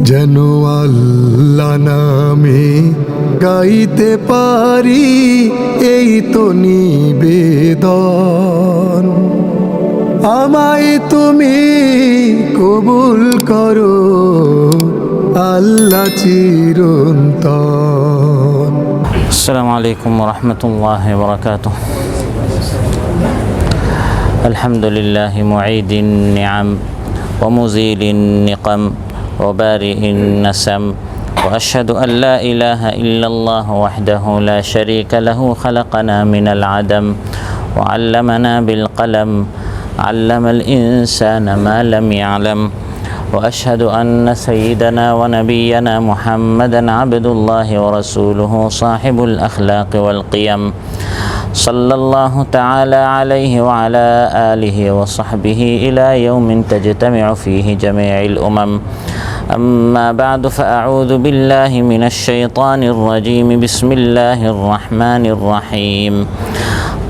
যেন আল্লাহ নামে গাইতে পারি এই তো নিবেদন আমায় তুমি কবুল করো আল্লাহ চিরন্তন السلام عليكم ورحمة الله وبركاته الحمد لله معيد النعم ومزيل النقم وبارئ النسم. وأشهد أن لا إله إلا الله وحده لا شريك له خلقنا من العدم وعلمنا بالقلم. علم الإنسان ما لم يعلم. وأشهد أن سيدنا ونبينا محمدا عبد الله ورسوله صاحب الأخلاق والقيم. صلى الله تعالى عليه وعلى آله وصحبه إلى يوم تجتمع فيه جميع الأمم. أما بعد فأعوذ بالله من الشيطان الرجيم. بسم الله الرحمن الرحيم.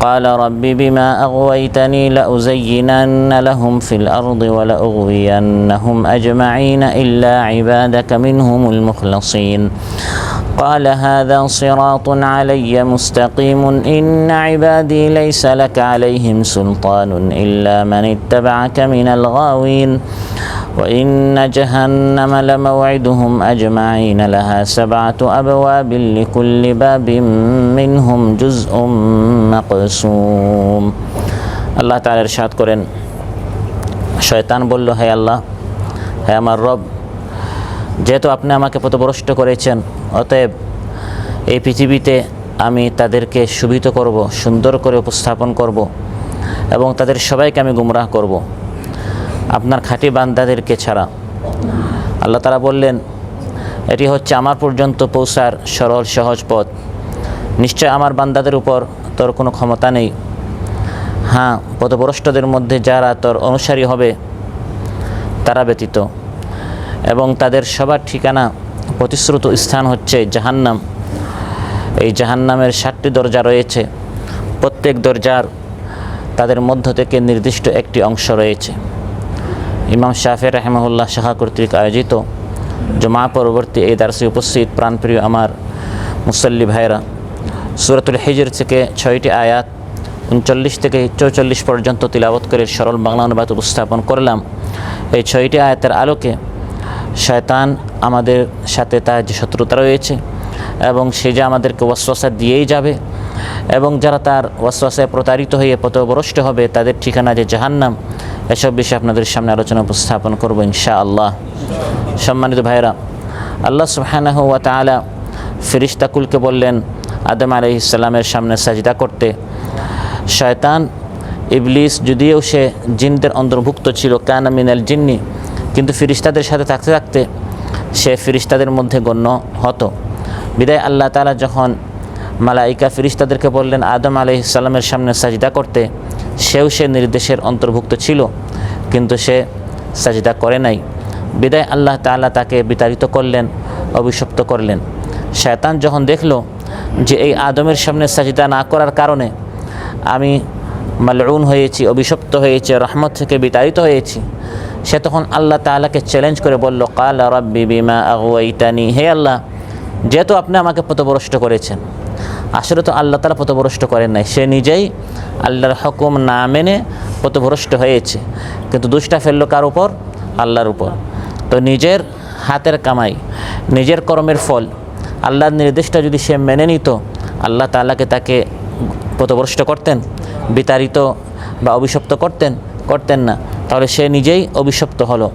قال رب بما أغويتني لأزينن لهم في الأرض ولأغوينهم أجمعين إلا عبادك منهم المخلصين. قال هذا صراط علي مستقيم. إن عبادي ليس لك عليهم سلطان إلا من اتبعك من الغاوين. وإن جهنم لموعدهم أجمعين لها سبعة أبواب لكل باب منهم جزء مقسوم আল্লাহ তাআলা ইরশাদ করেন শয়তান বলল হে আল্লাহ হে আমার রব যেহেতু আপনি আমাকে পথভ্রষ্ট করেছেন অতএব এই পৃথিবীতে আমি তাদেরকে সুবিত করব সুন্দর করে উপস্থাপন করব এবং তাদের সবাইকে আমি গুমরাহ করব আপনার খাঁটি বান্দাদেরকে ছাড়া। আল্লাহ তারা বললেন, এটি হচ্ছে আমার পর্যন্ত পৌঁছার সরল, সহজ পথ। নিশ্চয় আমার বান্দাদের উপর তোর কোনো ক্ষমতা নেই। হ্যাঁ পথভ্রষ্টদের মধ্যে যারা তোর অনুসারী হবে, তারা ব্যতীত। এবং তাদের সবার ঠিকানা প্রতিশ্রুত স্থান হচ্ছে জাহান্নাম। এই জাহান্নামের ষাটটি দরজা রয়েছে। প্রত্যেক দরজার তাদের মধ্য থেকে নির্দিষ্ট একটি অংশ রয়েছে। ইমাম শাফে রাহেমহুল্লাহ শাহা কর্তৃক আয়োজিত জমা পরবর্তী এই দার্সে উপস্থিত প্রাণপ্রিয় আমার মুসল্লি ভাইরা সুরতুল হিজর থেকে ছয়টি আয়াত, উনচল্লিশ থেকে চৌচল্লিশ পর্যন্ত তিলাবত করে সরল বাংলা অনুবাদ উপস্থাপন করলাম। এই ছয়টি আয়াতের আলোকে শয়তান আমাদের সাথে তার যে শত্রুতা রয়েছে এবং সে যে আমাদেরকে ওয়াসওয়াসা দিয়েই যাবে এবং যারা তার ওয়াসওয়াসায় প্রতারিত হয়ে পথভ্রষ্ট হবে, তাদের ঠিকানা যে জাহান্নাম এসব বিষয়ে আপনাদের সামনে আলোচনা উপস্থাপন করব ইনশা আল্লাহ সম্মানিত ভাইরা আল্লাহ সুবহানাহু ওয়া ফিরিস্তাকুলকে বললেন, আদম আলাইহিস সালামের সামনে সাজদা করতে, শয়তান, ইবলিস, যদিও সে জিনদের অন্তর্ভুক্ত ছিল, কানা মিনাল জিন্নি, কিন্তু ফিরিস্তাদের সাথে থাকতে থাকতে সে ফিরিস্তাদের মধ্যে গণ্য হতো। বিদায় আল্লাহ তাআলা যখন মালাইকা ফিরিস্তাদেরকে বললেন, আদম আলাইসাল্লামের সামনে সাজিদা করতে সেও সে নির্দেশের অন্তর্ভুক্ত ছিল, কিন্তু সে সাজিদা করে নাই। বিদায় আল্লাহ তাআলা তাকে বিতাড়িত করলেন, অভিশপ্ত করলেন। শয়তান যখন দেখল যে এই আদমের সামনে সাজিদা না করার কারণে আমি মালউন হয়েছি, অভিশপ্ত হয়েছি, রহমত থেকে বিতাড়িত হয়েছি, সে তখন আল্লাহ তাআলাকে চ্যালেঞ্জ করে বলল, কাল রব্বি বিমা আগুয়াইতানি। হে আল্লাহ, যেহেতু আপনি আমাকে পথভ্রষ্ট করেছেন আসলে তো আল্লাহ তালা পথভ্রষ্ট করেন নাই। সে নিজেই আল্লাহর হকুম না মেনে পথভ্রষ্ট হয়েছে। কিন্তু দুষ্টা ফেলল কার উপর? আল্লাহর উপর। তো নিজের হাতের কামাই, নিজের কর্মের ফল, আল্লাহর নির্দেশটা যদি সে মেনে নিত, আল্লাহ তাআলাকে তাকে পথভ্রষ্ট করতেন, বিতাড়িত বা অভিশপ্ত করতেন করতেন না। তাহলে সে নিজেই অভিশপ্ত হলো।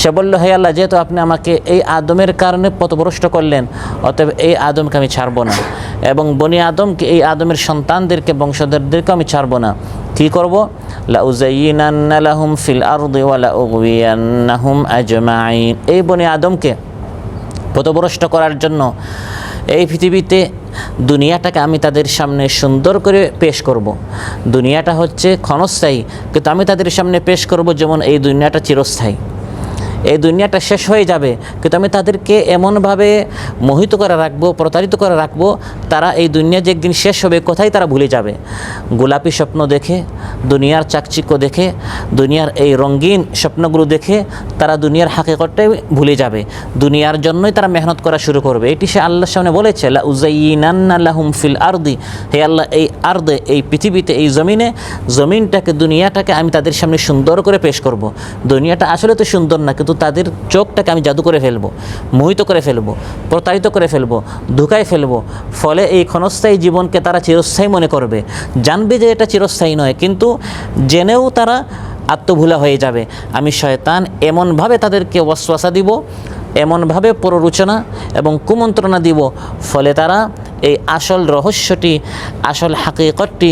সে বলল, হে আল্লাহ, যেহেতু আপনি আমাকে এই আদমের কারণে পথভ্রষ্ট করলেন, অতএব এই আদমকে আমি ছাড়বো না এবং বনি আদমকে, এই আদমের সন্তানদেরকে, বংশধরদেরকে আমি ছাড়বো না। কী করব? লাউজাইনান্নালাহুম ফিল আরদি আজমাইন এই বনি আদমকে পথভ্রষ্ট করার জন্য এই পৃথিবীতে দুনিয়াটাকে আমি তাদের সামনে সুন্দর করে পেশ করব। দুনিয়াটা হচ্ছে ক্ষণস্থায়ী, কিন্তু আমি তাদের সামনে পেশ করব যেমন এই দুনিয়াটা চিরস্থায়ী এই দুনিয়াটা শেষ হয়ে যাবে। কিন্তু আমি তাদেরকে এমনভাবে মোহিত করে রাখব, প্রতারিত করে রাখব, তারা এই দুনিয়া যে একদিন শেষ হবে কোথায় তারা ভুলে যাবে। গোলাপি স্বপ্ন দেখে, দুনিয়ার চাকচিক্য দেখে, দুনিয়ার এই রঙিন স্বপ্নগুলো দেখে তারা দুনিয়ার হাকিকতটাই ভুলে যাবে। দুনিয়ার জন্যই তারা মেহনত করা শুরু করবে। এটি সে আল্লাহর সামনে বলেছে লাহুম ফিল আরদি। হে আল্লাহ, এই আর্দে, এই পৃথিবীতে, এই জমিনে, জমিনটাকে, দুনিয়াটাকে আমি তাদের সামনে সুন্দর করে পেশ করব। দুনিয়াটা আসলে তো সুন্দর না কিন্তু তাদের চোখটাকে আমি জাদু করে ফেলব, মোহিত করে ফেলব, প্রতারিত করে ফেলব, ধুকায় ফেলব। ফলে এই ক্ষণস্থায়ী জীবনকে তারা চিরস্থায়ী মনে করবে। জানবে যে এটা চিরস্থায়ী নয়, কিন্তু জেনেও তারা আত্মভুলা হয়ে যাবে। আমি শয়তান এমনভাবে তাদেরকে ওয়াসওয়াসা দিব এমনভাবে প্ররোচনা এবং কুমন্ত্রণা দিব, ফলে তারা এই আসল রহস্যটি, আসল হাকিকতটি,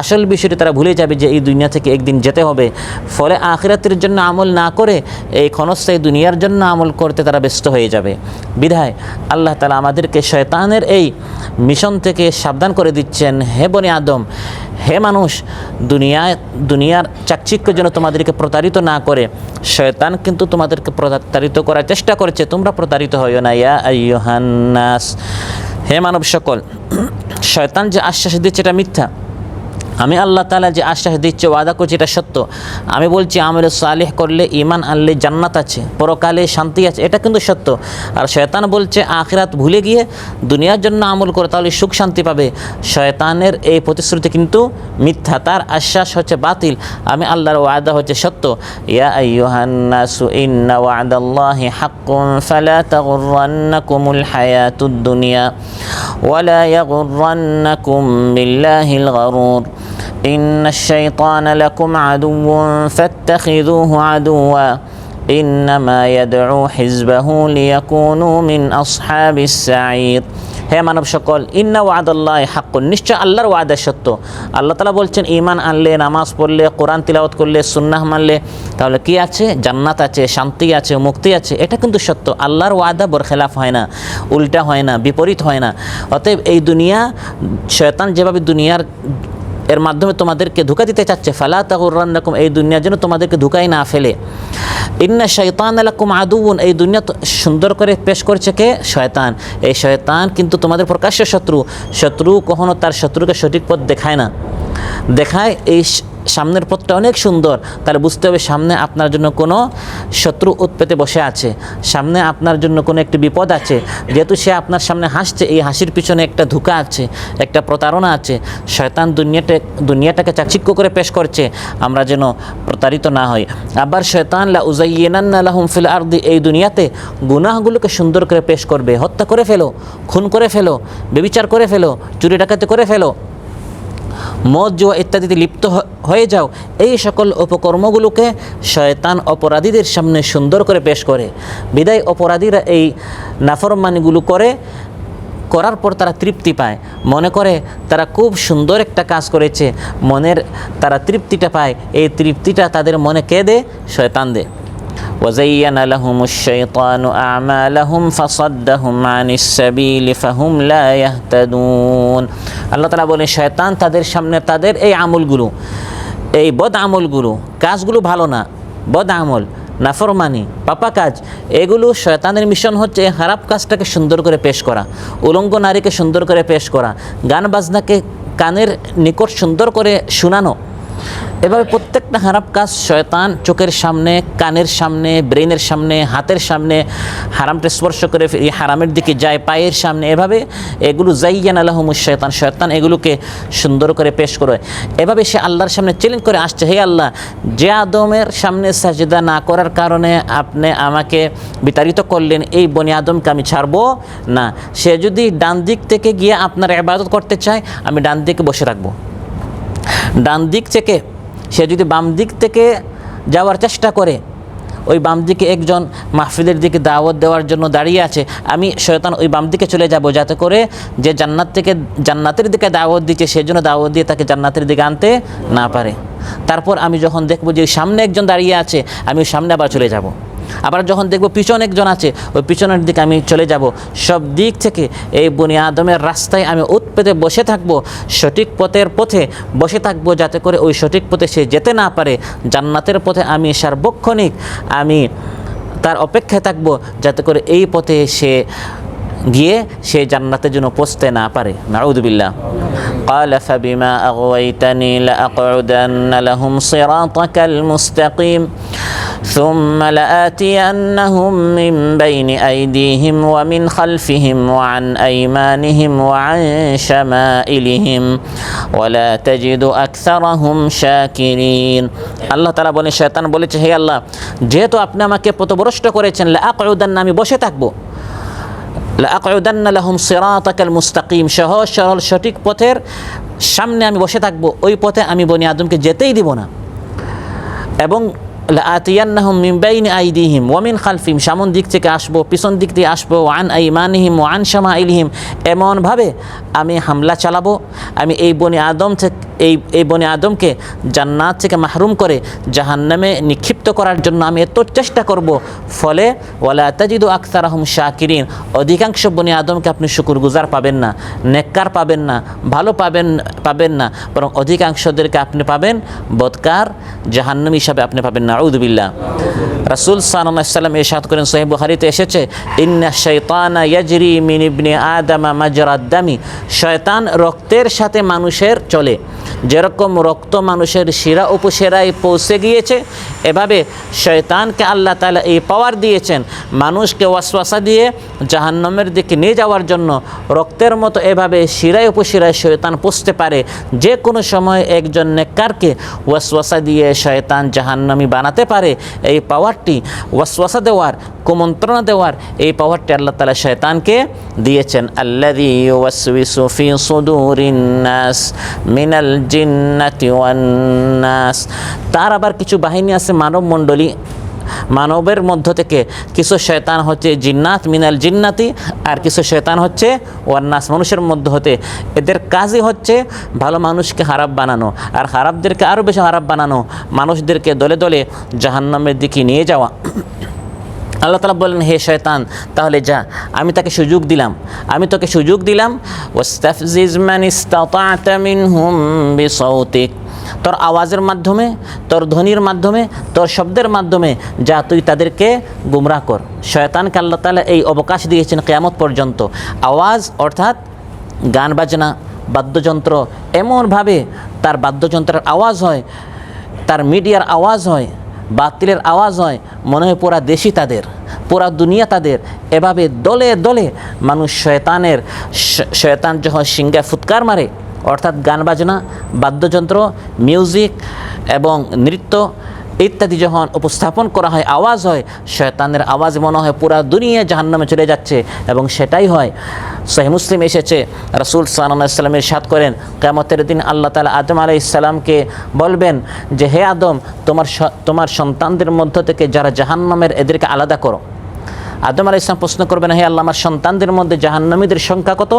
আসল বিষয়টি তারা ভুলে যাবে যে এই দুনিয়া থেকে একদিন যেতে হবে। ফলে আখিরাতের জন্য আমল না করে, এই ক্ষণস্থায়ী দুনিয়ার জন্য আমল করতে তারা ব্যস্ত হয়ে যাবে। বিধায় আল্লাহ তালা আমাদেরকে শয়তানের এই মিশন থেকে সাবধান করে দিচ্ছেন। হে বনে আদম, হে মানুষ দুনিয়ায় দুনিয়ার চাকচিক্য যেন তোমাদেরকে প্রতারিত না করে, শয়তান কিন্তু তোমাদেরকে প্রতারিত করার চেষ্টা করছে। তোমরা প্রতারিত হইও না, ইয়া আইয়ুহান্নাস হে মানব সকল শয়তান যে আশ্বাস দিচ্ছে এটা মিথ্যা। আমি আল্লাহ তালা যে আশ্বাস দিচ্ছে, ওয়াদা করছি, এটা সত্য। আমি বলছি, আমলে সালেহ করলে ইমান আনলে জান্নাত আছে, পরকালে শান্তি আছে, এটা কিন্তু সত্য। আর শয়তান বলছে, আখিরাত ভুলে গিয়ে দুনিয়ার জন্য আমল করে, তাহলে সুখ শান্তি পাবে। শয়তানের এই প্রতিশ্রুতি কিন্তু মিথ্যা, তার আশ্বাস হচ্ছে বাতিল। আমি আল্লাহর ওয়াদা হচ্ছে সত্য। ইয়া আইয়ুহান্নাসু ইন্না ওয়াদাল্লাহি হাক্কুন দুনিয়া, ওয়ালা إن الشيطان لكم عدو فاتخذوه عدوا إنما يدعو حزبه ليكونوا من أصحاب السعير হে মানব সকল ইন্না ওয়াদাল্লাহ হাক্কুন নিশ্চয় আল্লাহর ওয়াদা সত্য আল্লাহ তালা বলছেন ইমান আনলে নামাজ পড়লে কোরআন তিলাওয়াত করলে সুন্নাহ মানলে তাহলে কি আছে জান্নাত আছে শান্তি আছে মুক্তি আছে এটা কিন্তু সত্য আল্লাহর ওয়াদা বরখেলাফ হয় না উল্টা হয় না বিপরীত হয় না অতএব এই দুনিয়া শয়তান যেভাবে দুনিয়ার এর মাধ্যমে তোমাদেরকে ধোকা দিতে চাচ্ছে। ফালা তাগুরান্নাকুম এই দুনিয়ার জন্য তোমাদেরকে ধোকাই না ফেলে। ইন্না শয়তান আলাকুম আদুন এই দুনিয়া সুন্দর করে পেশ করছে কে? শয়তান। এই শয়তান কিন্তু তোমাদের প্রকাশ্য শত্রু। শত্রু কখনো তার শত্রুকে সঠিক পথ দেখায় না। দেখায় এই সামনের পথটা অনেক সুন্দর। তাহলে বুঝতে হবে সামনে আপনার জন্য কোনো শত্রু উৎপেতে বসে আছে। সামনে আপনার জন্য কোনো একটি বিপদ আছে। যেহেতু সে আপনার সামনে হাসছে, এই হাসির পিছনে একটা ধোকা আছে, একটা প্রতারণা আছে। শয়তান দুনিয়াটা দুনিয়াটাকে চাকচিক্য করে পেশ করছে, আমরা যেন প্রতারিত না হই। আবার শয়তান, লা উজাইয়ান্না লাহুম ফিল আরদি এই দুনিয়াতে গুনাহগুলোকে সুন্দর করে পেশ করবে। হত্যা করে ফেলো, খুন করে ফেলো বেবিচার করে ফেলো, চুরি ডাকাতি করে ফেলো। মদ জুয়া ইত্যাদিতে লিপ্ত হয়ে যাও। এই সকল উপকর্মগুলোকে শয়তান অপরাধীদের সামনে সুন্দর করে পেশ করে। বিদায় অপরাধীরা এই নাফরমানিগুলো করে, করার পর তারা তৃপ্তি পায়। মনে করে তারা খুব সুন্দর একটা কাজ করেছে। মনের তারা তৃপ্তিটা পায়। এই তৃপ্তিটা তাদের মনে কে দে শয়তান দে وزين لهم الشيطان أعمالهم فصدهم عن السبيل فهم لا يهتدون আল্লাহ তালা বলেন শয়তান তাদের সামনে তাদের এই আমলগুলো এই বদ আমলগুলো কাজগুলো ভালো না বদ আমল নাফরমানি পাপা কাজ এগুলো শয়তানের মিশন হচ্ছে এই খারাপ কাজটাকে সুন্দর করে পেশ করা উলঙ্গ নারীকে সুন্দর করে পেশ করা গান বাজনাকে কানের নিকট সুন্দর করে শোনানো এভাবে প্রত্যেকটা খারাপ কাজ শয়তান চোখের সামনে, কানের সামনে ব্রেনের সামনে, হাতের সামনে হারামটা স্পর্শ করে হারামের দিকে যায়, পায়ের সামনে। এভাবে এগুলো জাইয়ান আলহমুস শয়তান শয়তান এগুলোকে সুন্দর করে পেশ করে। এভাবে সে আল্লাহর সামনে চ্যালেঞ্জ করে আসছে, হে আল্লাহ, যে আদমের সামনে সাজদা না করার কারণে আপনি আমাকে বিতাড়িত করলেন, এই বনি আদমকে আমি ছাড়বো না। সে যদি ডান দিক থেকে গিয়ে আপনার ইবাদত করতে চায়, আমি ডান দিকে বসে রাখব ডান দিক থেকে সে যদি বাম দিক থেকে যাওয়ার চেষ্টা করে, ওই বাম দিকে একজন মাহফিলের দিকে দাওয়াত দেওয়ার জন্য দাঁড়িয়ে আছে, আমি শয়তান ওই বাম দিকে চলে যাব যাতে করে যে জান্নাত থেকে, জান্নাতের দিকে দাওয়াত দিচ্ছে সেই জন্য দাওয়াত দিয়ে তাকে জান্নাতের দিকে আনতে না পারে। তারপর আমি যখন দেখব যে সামনে একজন দাঁড়িয়ে আছে, আমি সামনে আবার চলে যাব। আবার যখন দেখব পিছনে একজন আছে ওই পিছনের দিকে আমি চলে যাব সব দিক থেকে এই বনি আদমের রাস্তায় আমি উৎপেতে বসে থাকব সঠিক পথের পথে বসে থাকবো যাতে করে ওই সঠিক পথে সে যেতে না পারে জান্নাতের পথে আমি সার্বক্ষণিক আমি তার অপেক্ষায় থাকবো যাতে করে এই পথে সে গিয়ে সে জান্নাতের জন্য পৌঁছতে না পারে নাউদুবিল্লাহ قال فبما أغويتني لأقعدن لهم صراطك المستقيم ثم لآتينهم من بين أيديهم ومن خلفهم وعن أيمانهم وعن شمائلهم ولا تجد أكثرهم شاكرين আল্লাহ তালা বলে শয়তান বলেছে হে আল্লাহ যেহেতু আপনি আমাকে পথভ্রষ্ট করেছেন লা আকুদান আমি বসে থাকবো লাকুদান্না লাহুম সিরাতাকাল মুস্তাকিম সহজ সরল সঠিক পথের সামনে আমি বসে থাকবো ওই পথে আমি বনি আদমকে যেতেই দিব না এবং আতিয়ান্নাহুম মিমবাইন আইদিহিম ওয়ামিন খালফিম। সামন দিক থেকে আসব, পিছন দিক দিয়ে আসব ওয়ান আইমানিহিম ওয়ান শামা আইলিহিম এমনভাবে আমি হামলা চালাবো, আমি এই বনি আদম থেকে এই এই বনি আদমকে জান্নাত থেকে মাহরুম করে জাহান্নামে নিক্ষিপ্ত করার জন্য আমি এত চেষ্টা করব। ফলে ওয়ালা তাজিদু আখতার আহম শাকিরিন। অধিকাংশ বনি আদমকে আপনি শুকুর গুজার পাবেন না, নেককার পাবেন না, ভালো পাবেন পাবেন না। বরং অধিকাংশদেরকে আপনি পাবেন বদকার, জাহান্নাম হিসাবে আপনি পাবেন না। আউদুবিল্লাহ রাসুল সাল্লাম এরশাদ করেন সোহেব বুখারিতে এসেছে, ইন্না শৈতানা ইয়াজরি মিন ইবনে আদামা মাজরাদ্দামি শয়তান রক্তের সাথে মানুষের চলে। যেরকম রক্ত মানুষের শিরা উপশিরায় পৌঁছে গিয়েছে, এভাবে শয়তানকে আল্লাহ তালা এই পাওয়ার দিয়েছেন। মানুষকে ওয়াসওয়াসা দিয়ে জাহান্নামের দিকে নিয়ে যাওয়ার জন্য রক্তের মতো এভাবে শিরায় উপশিরায় শয়তান পৌঁছতে পারে। যে কোনো সময় একজন নেককারকে ওয়াসওয়াসা দিয়ে শয়তান জাহান্নামি বানাতে পারে, এই পাওয়ারটি ওয়াসওয়াসা দেওয়ার, কুমন্ত্রণা দেওয়ার, এই পাওয়ারটি আল্লাহ তালা শয়তানকে দিয়েছেন। মিনাল জিন্নাতি ওয়ান তার আবার কিছু বাহিনী আছে মানব মণ্ডলী মানবের মধ্য থেকে কিছু শয়তান হচ্ছে জিন্নাত, মিনাল জিন্নাতি, আর কিছু শয়তান হচ্ছে ওয়ান্নাস মানুষের মধ্য হতে এদের কাজই হচ্ছে ভালো মানুষকে খারাপ বানানো, আর খারাপদেরকে আরও বেশি খারাপ বানানো, মানুষদেরকে দলে দলে জাহান্নামের দিকে নিয়ে যাওয়া। আল্লাহ তালা বললেন, হে শয়তান, তাহলে যা। আমি তাকে সুযোগ দিলাম। আমি তোকে সুযোগ দিলাম। তোর আওয়াজের মাধ্যমে, তোর ধ্বনির মাধ্যমে, তোর শব্দের মাধ্যমে যা তুই তাদেরকে গুমরাহ কর। শয়তানকে আল্লাহ তালা এই অবকাশ দিয়েছেন কেয়ামত পর্যন্ত। আওয়াজ অর্থাৎ গান বাজনা, বাদ্যযন্ত্র, এমনভাবে তার বাদ্যযন্ত্রের আওয়াজ হয়, তার মিডিয়ার আওয়াজ হয় বাতিলের আওয়াজ হয়, মনে হয় পুরা দেশই তাদের, পুরা দুনিয়া তাদের। এভাবে দলে দলে মানুষ শয়তানের শয়তান যখন সিংহে ফুৎকার মারে, অর্থাৎ গান বাজনা, বাদ্যযন্ত্র মিউজিক এবং নৃত্য ইত্যাদি যখন উপস্থাপন করা হয়, আওয়াজ হয়, শয়তানের আওয়াজ মনে হয় পুরা দুনিয়া জাহান্নামে চলে যাচ্ছে এবং সেটাই হয়। সহি মুসলিম এসেছে, রাসুল সাল্লামের সাত করেন কেমতের দিন আল্লাহ তালা আদম আলাই ইসলামকে বলবেন যে, হে আদম, তোমার তোমার সন্তানদের মধ্য থেকে যারা জাহান্নামের এদেরকে আলাদা করো। আদম আলাহ ইসলাম প্রশ্ন করবেন, হে আল্লাহ, আমার সন্তানদের মধ্যে জাহান্নামীদের সংখ্যা কত?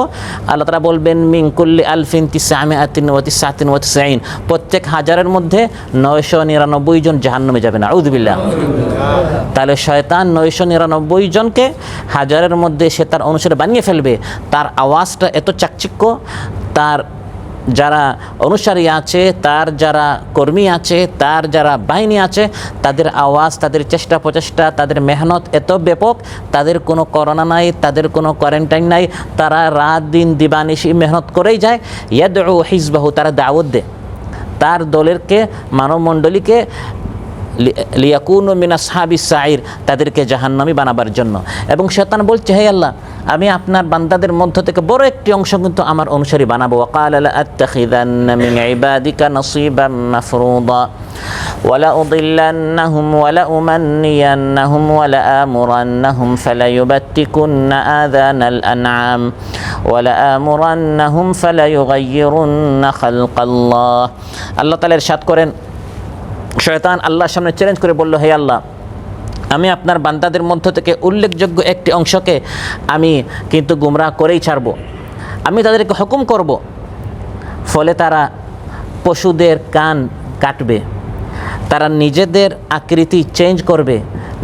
আল্লাহ তারা বলবেন মিঙ্কুল্লি আলফিন তিসামে আতিন ওয়াতি সাতিন ওয়াতি সাইন প্রত্যেক হাজারের মধ্যে নয়শো নিরানব্বই জন জাহান্নামে যাবেন। আউদুবিল্লাহ তাহলে শয়তান নয়শো নিরানব্বই জনকে হাজারের মধ্যে সে তার অনুসারে বানিয়ে ফেলবে। তার আওয়াজটা এত চাকচিক্য, তার যারা অনুসারী আছে, তার যারা কর্মী আছে, তার যারা বাহিনী আছে, তাদের আওয়াজ, তাদের চেষ্টা প্রচেষ্টা তাদের মেহনত এত ব্যাপক, তাদের কোনো করোনা নাই, তাদের কোনো কোয়ারেন্টাইন নাই, তারা রাত দিন দিবানিশি মেহনত করেই যায়। ইয়াদ হিজবাহু, তারা দাওয়াত দেয়। তার দলেরকে, মানবমণ্ডলীকে লিয়াকুন মিনা সাহাবি সাইর তাদেরকে জাহান্নামি বানাবার জন্য এবং শয়তান বলছে হে আল্লাহ আমি আপনার বান্দাদের মধ্য থেকে বড় একটি অংশ কিন্তু আমার অনুসারী বানাবো ওয়াকাল আত্তাখিদান্না মিন ইবাদিকা নসিবাম মাফরুদা ولأضلنهم ولأمنينهم ولآمرنهم فليبتكن آذان الأنعام ولآمرنهم فليغيرن خلق الله الله تعالى ارشاد করেন শয়তান আল্লাহর সামনে চ্যালেঞ্জ করে বলল, হে আল্লাহ, আমি আপনার বান্দাদের মধ্য থেকে উল্লেখযোগ্য একটি অংশকে আমি কিন্তু গুমরাহ করেই ছাড়ব। আমি তাদেরকে হুকুম করব, ফলে তারা পশুদের কান কাটবে, তারা নিজেদের আকৃতি চেঞ্জ করবে,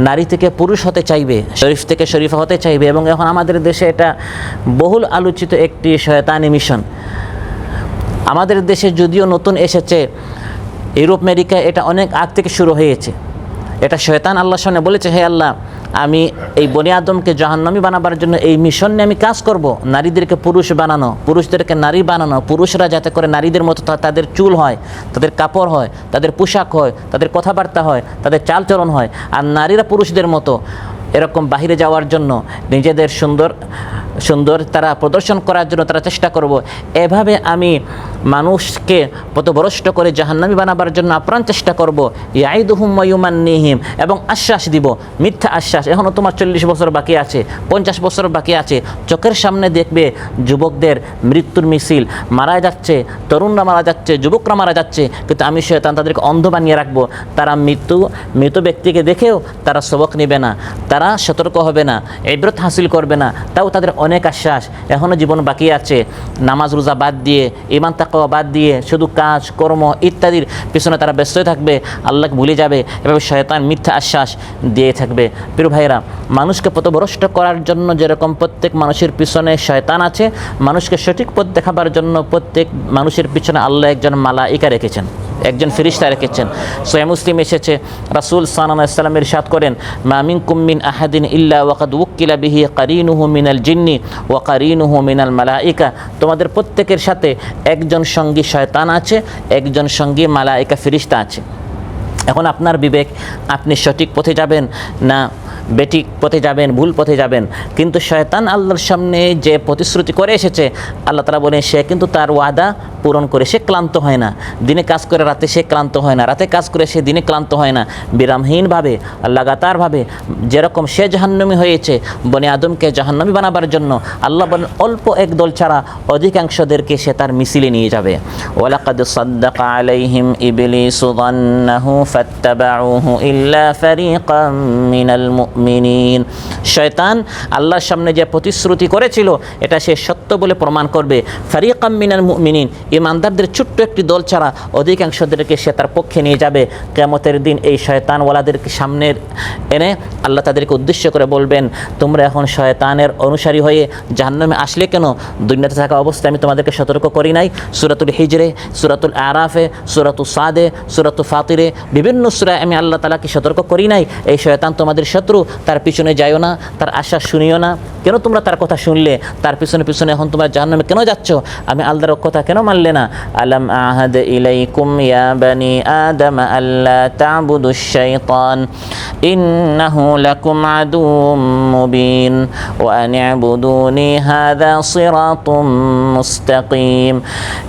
নারী থেকে পুরুষ হতে চাইবে, শরীফ থেকে শরীফা হতে চাইবে এবং এখন আমাদের দেশে এটা বহুল আলোচিত একটি শয়তানি মিশন আমাদের দেশে যদিও নতুন এসেছে ইউরোপ, আমেরিকা, এটা অনেক আগ থেকে শুরু হয়েছে। এটা শয়তান আল্লাহ সামনে বলেছে, হে আল্লাহ, আমি এই বনি আদমকে জাহান্নামি বানাবার জন্য এই মিশন নিয়ে আমি কাজ করব। নারীদেরকে পুরুষ বানানো, পুরুষদেরকে নারী বানানো, পুরুষরা যাতে করে নারীদের মতো তাদের চুল হয়, তাদের কাপড় হয়, তাদের পোশাক হয়, তাদের কথাবার্তা হয়, তাদের চালচলন হয়। আর নারীরা পুরুষদের মতো এরকম বাহিরে যাওয়ার জন্য, নিজেদের সুন্দর সুন্দর তারা প্রদর্শন করার জন্য তারা চেষ্টা করব। এভাবে আমি মানুষকে পথভ্রষ্ট করে জাহান্নামি বানাবার জন্য আপ্রাণ চেষ্টা করব। ইয়াইদুহুম নিহিম এবং আশ্বাস দিব, মিথ্যা আশ্বাস। এখনও তোমার চল্লিশ বছর বাকি আছে, পঞ্চাশ বছর বাকি আছে। চোখের সামনে দেখবে যুবকদের মৃত্যুর মিছিল। মারা যাচ্ছে, তরুণরা মারা যাচ্ছে, যুবকরা মারা যাচ্ছে। কিন্তু আমি শয়তান তাদেরকে অন্ধ বানিয়ে রাখব। তারা মৃত্যু, মৃত ব্যক্তিকে দেখেও তারা সবক নেবে না। তারা সতর্ক হবে না এব্রত হাসিল করবে না। তাও তাদের অনেক আশ্বাস। এখনও জীবন বাকি আছে। নামাজ রোজা বাদ দিয়ে ইমান তাকওয়া বাদ দিয়ে শুধু কাজ, কর্ম ইত্যাদির পিছনে তারা ব্যস্ত থাকবে। আল্লাহকে ভুলে যাবে। এভাবে শয়তান মিথ্যা আশ্বাস দিয়ে থাকবে। প্রিয় ভাইরা মানুষকে পথভ্রষ্ট করার জন্য যেরকম প্রত্যেক মানুষের পিছনে শয়তান আছে, মানুষকে সঠিক পথ দেখাবার জন্য প্রত্যেক মানুষের পিছনে আল্লাহ একজন মালাইকা রেখেছেন। একজন ফিরিস্তা রেখেছেন। সোয়া মুসলিম এসেছে। রাসুল সাল্লাম ইরশাদ করেন মামিন কুম্মিন আহাদিন ইল্লা ওয়াকাদ উকিলা বিহি কারিনুহু মিনাল জিন্নি ওয়া কারিনুহু মিনাল মালাইকা। তোমাদের প্রত্যেকের সাথে একজন সঙ্গী শয়তান আছে, একজন সঙ্গী মালাইকা ফিরিস্তা আছে। এখন আপনার বিবেক, আপনি সঠিক পথে যাবেন না বেঠিক পথে যাবেন, ভুল পথে যাবেন। কিন্তু শয়তান আল্লাহর সামনে যে প্রতিশ্রুতি করে এসেছে, আল্লাহ তারা বলেন, সে কিন্তু তার ওয়াদা পূরণ করে সে ক্লান্ত হয় না। দিনে কাজ করে রাতে সে ক্লান্ত হয় না। রাতে কাজ করে সে দিনে ক্লান্ত হয় না। বিরামহীনভাবে, লাগাতারভাবে, যেরকম সে জাহান্নমী হয়েছে, বনে আদমকে জাহান্নমী বানাবার জন্য, আল্লাহ বলেন, অল্প এক দল ছাড়া অধিকাংশদেরকে সে তার মিছিলে নিয়ে যাবে। ওয়ালাকাদ সাদ্দাক আলাইহিম ইবলিসু ফাত্তাবাউহু ইল্লা শয়তান আল্লাহর সামনে যে প্রতিশ্রুতি করেছিল, এটা সে সত্য বলে প্রমাণ করবে। ফারিকাম মিনাল মুমিনিন, ইমানদারদের ছোট্ট একটি দল ছাড়া অধিকাংশদেরকে সে তার পক্ষে নিয়ে যাবে। কেমতের দিন এই শয়তানওয়ালাদেরকে সামনে এনে আল্লাহ তাদেরকে উদ্দেশ্য করে বলবেন, তোমরা এখন শয়তানের অনুসারী হয়ে জাহান্নামে আসলে কেন? দুনিয়াতে থাকা অবস্থায় আমি তোমাদেরকে সতর্ক করি নাই। সুরাতুল হিজরে, সুরাতুল আরাফে, সুরাতুল সাদে, সুরাতুল ফাতিরে বিভিন্ন সুরায় আমি আল্লাহ তালাকে সতর্ক করি নাই। এই শয়তান তোমাদের শত্রু, তার পিছনে যাইও না, তার আশ্বাস শুনিও না। কেন তোমরা তার কথা শুনলে? তার পিছনে পিছনে এখন তোমরা জাহান্নামে কেন যাচ্ছ? আমি আল্লাহর কথা কেন মানলে না? আলাম আহাদ ইলাইকুম ইয়া বানি আদম আল্লাহ তা'বুদু শাইতান ইন্নাহু লাকুম আদুম মুবিন, ওয়া আন ইবুদুনি হাযা সিরাতুম মুস্তাকিম।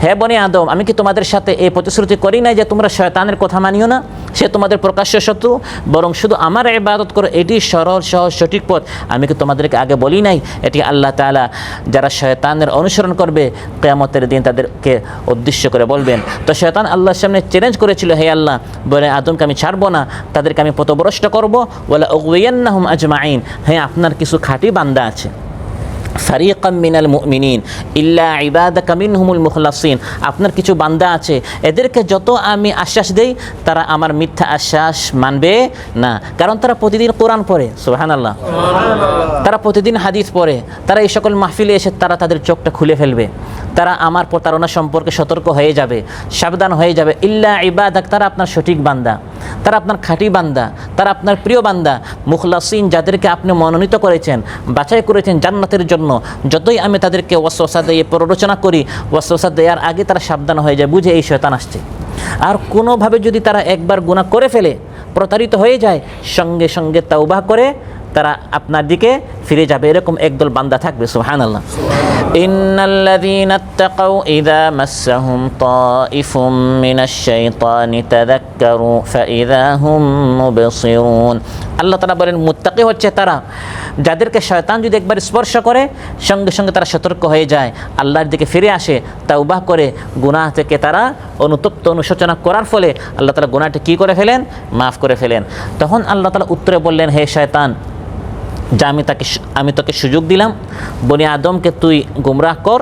হে বনি আদম, আমি কি তোমাদের সাথে এই প্রতিশ্রুতি করি নাই যে তোমরা শয়তানের কথা মানিও না? সে তোমাদের প্রকাশ্য শত্রু, বরং শুধু আমার ইবাদত করো, এটি সরল, সহজ, সঠিক পথ। আমি কি তোমাদেরকে আগে বলি নাই? এটি আল্লাহ তাআলা যারা শয়তানের অনুসরণ করবে, কেয়ামতের দিন তাদেরকে উদ্দেশ্য করে বলবেন। তো শয়তান আল্লাহর সামনে চ্যালেঞ্জ করেছিল, হে আল্লাহ, বলে আদমকে আমি ছাড়বো না, তাদেরকে আমি পথভ্রষ্ট করব। বলে ওয়ান্নাহুম আজমাইন হ্যাঁ আপনার কিছু খাঁটি বান্দা আছে। ফারিকাম মিনাল মুমিনিন, ইল্লা ইবাদাকা মিনহুমুল মুখলাসিন। আপনার কিছু বান্দা আছে, এদেরকে যত আমি আশ্বাস দেই, তারা আমার মিথ্যা আশ্বাস মানবে না। কারণ তারা প্রতিদিন কোরআন পড়ে, সুবহানাল্লাহ। তারা প্রতিদিন হাদিস পড়ে, তারা এই সকল মাহফিলে এসে তারা তাদের চোখটা খুলে ফেলবে। তারা আমার প্রতারণা সম্পর্কে সতর্ক হয়ে যাবে, সাবধান হয়ে যাবে। ইল্লা ইবাদাক, তারা আপনার সঠিক বান্দা। তারা আপনার খাঁটি বান্দা, তারা আপনার প্রিয় বান্দা। মুখলাসিন যাদেরকে আপনি মনোনীত করেছেন, বাছাই করেছেন জান্নাতের জন্য, যতই আমি তাদেরকে অশ্বসা দিয়ে প্ররোচনা করি অশ্বসা দেওয়ার আগে তারা সাবধান হয়ে যায়, বুঝে এই শয়তান আসছে। আর কোনোভাবে যদি তারা একবার গুণা করে ফেলে, প্রতারিত হয়ে যায়, সঙ্গে সঙ্গে তাওবাহ করে তারা আপনার দিকে ফিরে যাবে, এরকম একদল বান্দা থাকবে, সুবহানাল্লাহ। ইন্নাল্লাযীনা ইত্তাকাউ ইযা মাসসাহুম তাইফুম মিনাশ শাইতানি তাযাক্কারু ফাইযা হুম মুবসিরুন। আল্লাহ তাআলা বলেন, মুত্তাকি হচ্ছে তারা যাদেরকে শয়তান যদি একবার স্পর্শ করে, সঙ্গে সঙ্গে তারা সতর্ক হয়ে যায়, আল্লাহর দিকে ফিরে আসে, তাওবাহ করে, গুনাহ থেকে তারা অনুতপ্ত অনুশোচনা করার ফলে আল্লাহ তাআলা গুনাহটি কী করে ফেলেন? মাফ করে ফেলেন। তখন আল্লাহ তাআলা উত্তরে বললেন, হে শয়তান যা আমি তাকে আমি তোকে সুযোগ দিলাম। বনি আদমকে তুই গুমরাহ কর।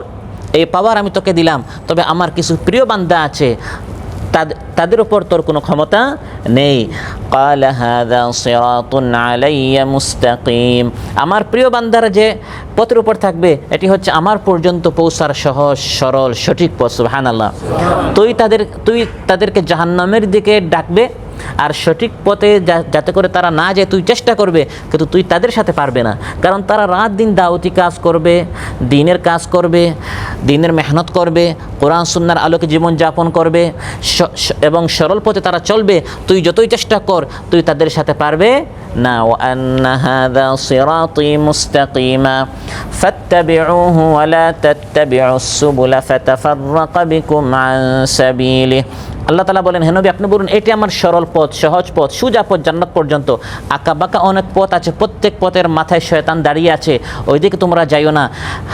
এই পাওয়ার আমি তোকে দিলাম। তবে আমার কিছু প্রিয় বান্দা আছে। তাদের উপর তোর কোনো ক্ষমতা নেই। আমার প্রিয় বান্দারা যে পথের উপর থাকবে, এটি হচ্ছে আমার পর্যন্ত পৌঁছার সহজ, সরল, সঠিক পথ। সুহান আল্লাহ তুই তাদের তুই তাদেরকে জাহান্নামের দিকে ডাকবে। আর সঠিক পথে যাতে করে তারা না যায়, তুই চেষ্টা করবে, কিন্তু তুই তাদের সাথে পারবে না। কারণ তারা রাত দিন দাওয়াতি কাজ করবে, দিনের কাজ করবে, দিনের মেহনত করবে, কোরআন, সুন্নার আলোকে জীবন যাপন করবে এবং সরল পথে তারা চলবে। তুই যতই চেষ্টা কর, তুই তাদের সাথে পারবে وأن هذا صراطي مستقيما فاتبعوه ولا تتبعوا السبل فتفرق بكم عن سبيله আল্লাহ তালা বলেন হেনবি আপনি বলুন এটি আমার সরল পথ সহজ পথ সোজা পথ জান্নাত পর্যন্ত আঁকা বাঁকা অনেক পথ আছে প্রত্যেক পথের মাথায় শয়তান দাঁড়িয়ে আছে ওইদিকে তোমরা যাইও না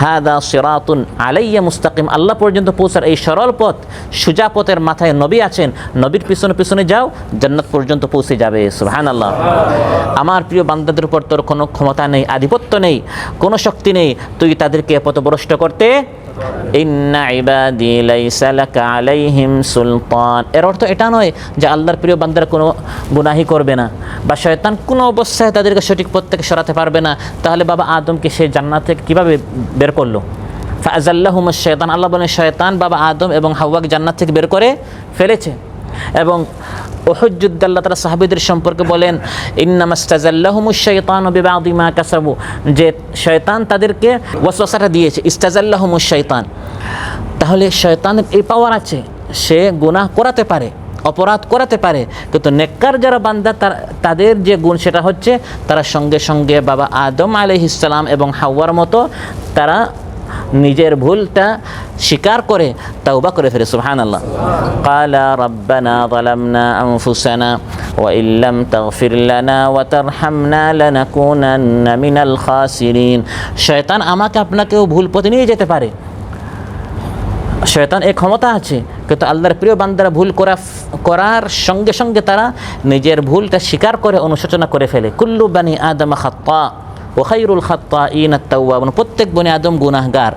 হাদা সিরাতুন আলাইয়া মুস্তাকিম আল্লাহ পর্যন্ত পৌঁছার এই সরল পথ সোজা পথের মাথায় নবী আছেন নবীর পিছনে পিছনে যাও জান্নাত পর্যন্ত পৌঁছে যাবে সুবহান আল্লাহ আমার প্রিয় বান্দাদের উপর তোর কোনো ক্ষমতা নেই, আধিপত্য নেই, কোনো শক্তি নেই, তুই তাদেরকে পথভ্রষ্ট করতে এর অর্থ এটা নয় যে আল্লাহর প্রিয় বান্দারা কোনো গুনাহি করবে না বা শয়তান কোনো অবস্থায় তাদেরকে সঠিক পথ থেকে সরাতে পারবে না। তাহলে বাবা আদমকে সে জান্নাত থেকে কীভাবে বের করল? ফাজাল্লাহুম শয়তান আল্লাহ বলেন, শয়তান বাবা আদম এবং হাওয়াকে জান্নাত থেকে বের করে ফেলেছে। এবং আল্লাহ তালা সাহাবিদের সম্পর্কে বলেন ইন্নামাস্তাজাল্লাহমুশাইতান বিবাদিমা কাসাবু। যে শয়তান তাদেরকে ওয়াসওয়াসাটা দিয়েছে, ইস্তাজাল্লাহমুশ শয়তান তাহলে শয়তানের এই পাওয়ার আছে, সে গুনাহ করাতে পারে, অপরাধ করাতে পারে, কিন্তু নেককার যারা বান্দা, তার, তাদের যে গুণ সেটা হচ্ছে, তারা সঙ্গে সঙ্গে বাবা আদম আলহিসাল্লাম এবং হাওয়ার মতো তারা নিজের ভুলটা স্বীকার করে তাওবা করে ফেলে সুবহান আল্লাহ কালা রব্বানা ظلمنا أنفسنا وإن لم تغفر لنا وترحمنا لنكونن من الخاسرين শয়তান আমাকে আপনাকেও ভুল পথে নিয়ে যেতে পারে শয়তান এই ক্ষমতা আছে কিন্তু আল্লাহর প্রিয় বান্দারা ভুল করা করার সঙ্গে সঙ্গে তারা নিজের ভুলটা স্বীকার করে অনুশোচনা করে ফেলে কুল্লু বানি আদম খাত্তা ও খাইরুল খাত্তা ইন আত্মাউন প্রত্যেক বনি আদম গুনাহগার।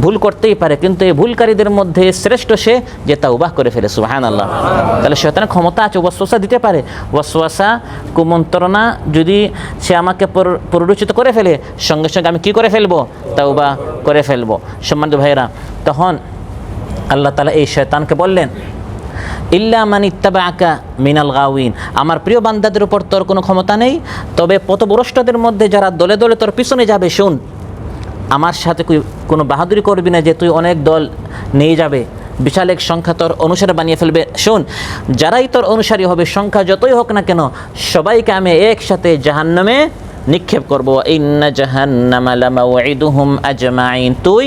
ভুল করতেই পারে, কিন্তু এই ভুলকারীদের মধ্যে শ্রেষ্ঠ সে যে তাওবাহ করে ফেলে সুহান আল্লাহ তাহলে শয়তানের ক্ষমতা আছে, ওয়াসওয়াসা দিতে পারে। ওয়াসওয়াসা, কুমন্ত্রণা যদি সে আমাকে পর- প্ররোচিত করে ফেলে, সঙ্গে সঙ্গে আমি কি করে ফেলব? তাওবাহ করে ফেলব। সম্মানিত ভাইরা তখন আল্লাহ তালা এই শয়তানকে বললেন ইল্লা মান ইত্তাবা আকা মিনাল গাউইন আমার প্রিয় বান্দাদের উপর তোর কোনো ক্ষমতা নেই, তবে পথভ্রষ্টদের মধ্যে যারা দলে দলে তোর পিছনে যাবে, শুন, আমার সাথে কোনো বাহাদুরি করবি না যে তুই অনেক দল নিয়ে যাবে, বিশাল এক সংখ্যা তোর অনুসারে বানিয়ে ফেলবে। শোন, যারাই তোর অনুসারী হবে, সংখ্যা যতই হোক না কেন, সবাইকে আমি একসাথে জাহান্নামে নিক্ষেপ করব। আজমাইন তুই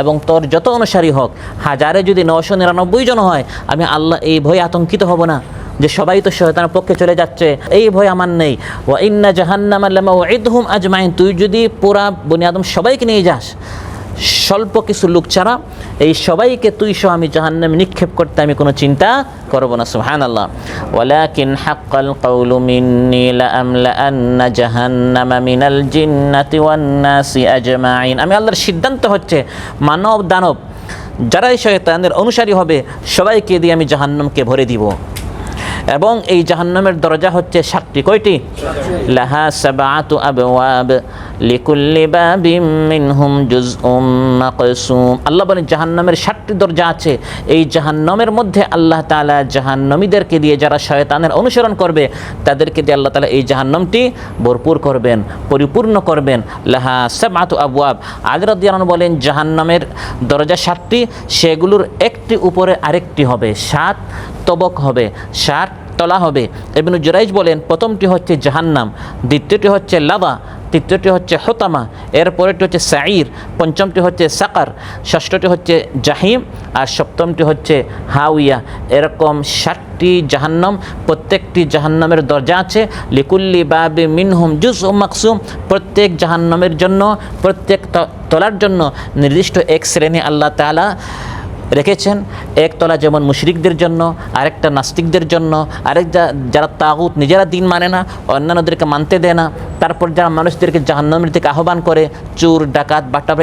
এবং তোর যত অনুসারী হোক, হাজারে যদি নশো নিরানব্বই জন হয়, আমি আল্লাহ এই ভয়ে আতঙ্কিত হব না যে সবাই তো শয়তানের পক্ষে চলে যাচ্ছে। এই ভয় আমার নেই। ও ইন্না হুম আজমাইন তুই যদি পুরা বনি আদম সবাইকে নিয়ে যাস স্বল্প কিছু লোক ছাড়া, এই সবাইকে তুই সহ আমি জাহান্নামে নিক্ষেপ করতে আমি কোনো চিন্তা করব না সুহান আল্লাহ ওয়ালাকিন হাক্কাল কাউলু মিন্নি লাআমলাআন্না জাহান্নামা মিনাল জিন্নাতি ওয়ান নাসি আজমাইন আমি আল্লাহর সিদ্ধান্ত হচ্ছে মানব দানব যারাই শয়তানের অনুসারী হবে, সবাইকে দিয়ে আমি জাহান্নামকে ভরে দিব। এবং এই জাহান্নামের দরজা হচ্ছে সাতটি, কয়টি? লাহা সাবাতু আবওয়াব লিকুল্লি বাবিম মিনহুম জুজউম মাকসুম। আল্লাহ বলেন, জাহান্নামের সাতটি দরজা আছে। এই জাহান্নামের মধ্যে আল্লাহ তাআলা জাহান্নামীদেরকে দিয়ে যারা শয়তানের অনুসরণ করবে, তাদেরকে দিয়ে আল্লাহ তাআলা এই জাহান্নামটি ভরপুর করবেন, পরিপূর্ণ করবেন। লাহা সাবাতু আবওয়াব। আলী রাদিয়াল্লাহু বলেন, জাহান্নামের দরজা সাতটি, সেগুলোর একটি উপরে আরেকটি হবে। সাত তবক হবে ষাট তলা হবে। এবং জুরাইজ বলেন, প্রথমটি হচ্ছে জাহান্নাম, দ্বিতীয়টি হচ্ছে লাভা তৃতীয়টি হচ্ছে হোতামা, এরপরেরটি হচ্ছে সাঈর, পঞ্চমটি হচ্ছে সাকার, ষষ্ঠটি হচ্ছে জাহিম আর সপ্তমটি হচ্ছে হাউইয়া এরকম ষাটটি জাহান্নাম, প্রত্যেকটি জাহান্নামের দরজা আছে। লিকুল্লি বাবি মিনহুম জুস ও মাকসুম, প্রত্যেক জাহান্নামের জন্য, প্রত্যেক তলার জন্য নির্দিষ্ট এক শ্রেণি আল্লাহ তাআলা রেখেছেন। একতলা যেমন মুশরিকদের জন্য, আরেকটা নাস্তিকদের জন্য, আরেক যারা তাগুত নিজেরা দিন মানে না, অন্যান্যদেরকে মানতে দেয় না। তারপর যারা মানুষদেরকে জাহান্নামের দিকে আহ্বান করে, চোর, ডাকাত বাটা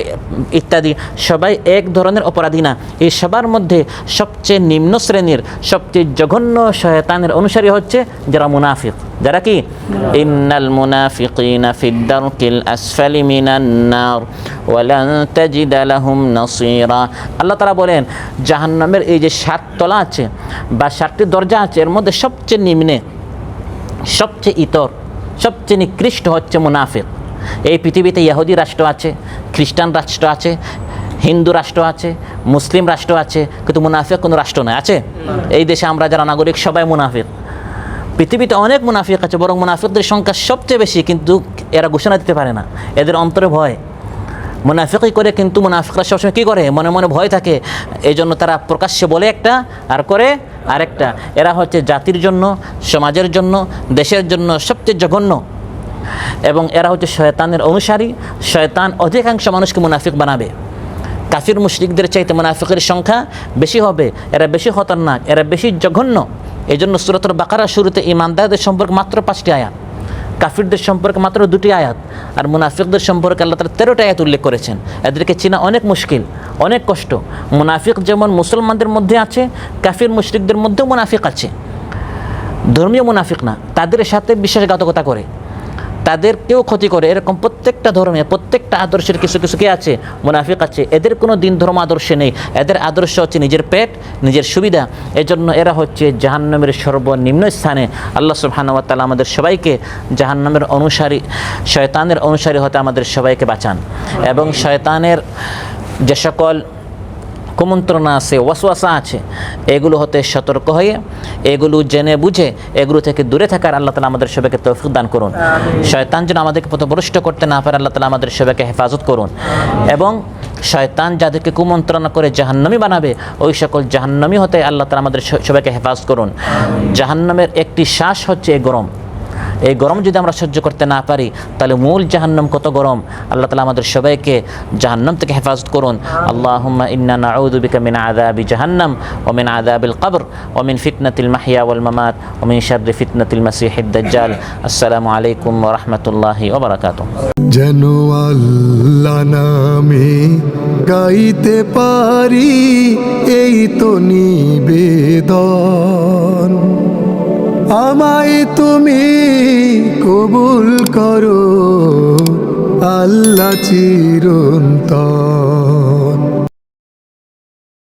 ইত্যাদি, সবাই এক ধরনের অপরাধী না। এই সবার মধ্যে সবচেয়ে নিম্ন শ্রেণির, সবচেয়ে জঘন্য শয়তানের অনুসারী হচ্ছে যারা মুনাফিক। যারা কি? ইন্নাল মুনাফিকিনা ফিদ দারকিল আসফালি মিনান নার, ওয়ালান তাজিদা লাহুম নাসীরা। আল্লাহ তাআলা বলেন জাহান্নামের এই যে সাততলা আছে বা সাতটি দরজা আছে, এর মধ্যে সবচেয়ে নিম্নে, সবচেয়ে ইতর, সবচেয়ে নিকৃষ্ট হচ্ছে মুনাফিক। এই পৃথিবীতে ইহুদি রাষ্ট্র আছে, খ্রিস্টান রাষ্ট্র আছে, হিন্দু রাষ্ট্র আছে, মুসলিম রাষ্ট্র আছে, কিন্তু মুনাফিক কোনো রাষ্ট্র নয় আছে? এই দেশে আমরা যারা নাগরিক, সবাই মুনাফিক। পৃথিবীতে অনেক মুনাফিক আছে, বরং মুনাফিকদের সংখ্যা সবচেয়ে বেশি, কিন্তু এরা ঘোষণা দিতে পারে না। এদের অন্তরে ভয়। মুনাফিকই করে কিন্তু মুনাফিকরা সবসময় কী করে? মনে মনে ভয় থাকে। এই জন্য তারা প্রকাশ্যে বলে একটা, আর করে আরেকটা। এরা হচ্ছে জাতির জন্য, সমাজের জন্য, দেশের জন্য সবচেয়ে জঘন্য। এবং এরা হচ্ছে শয়তানের অনুসারী। শয়তান অধিকাংশ মানুষকে মুনাফিক বানাবে। কাফির মুশরিকদের চাইতে মুনাফিকের সংখ্যা বেশি হবে। এরা বেশি খতরনাক, এরা বেশি জঘন্য। এই জন্য সুরতর বাকারা শুরুতে ইমানদারদের সম্পর্কে মাত্র পাঁচটি আয়াত। কাফিরদের সম্পর্কে মাত্র দুটি আয়াত, আর মুনাফিকদের সম্পর্কে আল্লাহ তালা তেরোটা আয়াত উল্লেখ করেছেন। এদেরকে চেনা অনেক মুশকিল, অনেক কষ্ট। মুনাফিক যেমন মুসলমানদের মধ্যে আছে, কাফির মুশরিকদের মধ্যেও মুনাফিক আছে। ধর্মীয় মুনাফিক না, তাদের সাথে বিশ্বাসঘাতকতা করে। তাদের কেউ ক্ষতি করে। এরকম প্রত্যেকটা ধর্মে, প্রত্যেকটা আদর্শের কিছু কিছু কে আছে? মুনাফিক আছে। এদের কোনো দিন ধর্ম আদর্শে নেই। এদের আদর্শ হচ্ছে নিজের পেট, নিজের সুবিধা। এজন্য এরা হচ্ছে জাহান্নামের সর্বনিম্ন স্থানে। আল্লাহ সুবহানাহু ওয়া আমাদের সবাইকে জাহান্নামের অনুসারী, শয়তানের অনুসারী হতে আমাদের সবাইকে বাঁচান। এবং শয়তানের যে সকল কুমন্ত্রণা আছে ওয়াসওয়াসা আছে। এগুলো হতে সতর্ক হয়ে এগুলো জেনে বুঝে এগুলো থেকে দূরে থাকার আল্লাহ তালা আমাদের সবাইকে তৌফিক দান করুন। শয়তান যেন আমাদেরকে পথভ্রষ্ট করতে না পারে আল্লাহ তালা আমাদের সবাইকে হেফাজত করুন। এবং শয়তান যাদেরকে কুমন্ত্রণা করে জাহান্নামি বানাবে ওই সকল জাহান্নামি হতে আল্লাহ তালা আমাদের সবাইকে হেফাজত করুন। জাহান্নামের একটি শ্বাস হচ্ছে গরম। এই গরম যদি আমরা সহ্য করতে না পারি, তাহলে মূল জাহান্নাম কত গরম? আল্লাহ তালা আমাদের সবাইকে জাহান্নাম থেকে হেফাজত করুন। আল্লাহুম্মা ইন্না নাউযু বিকা মিন আযাবি জাহান্নাম ওয়া মিন আযাবিল কবর ওয়া মিন ফিতনাতিল মাহইয়া ওয়াল মামাত ওয়া মিন শাররি ফিতনাতিল মাসিহিদ দাজ্জাল। আসসালামু আলাইকুম ওয়া রাহমাতুল্লাহি ওয়া বারাকাতুহু। যেন আল্লাহ নামে গাইতে পারি, এই তো নিবেদন। আমায় তুমি কবুল করো আল্লাহ চিরন্তন।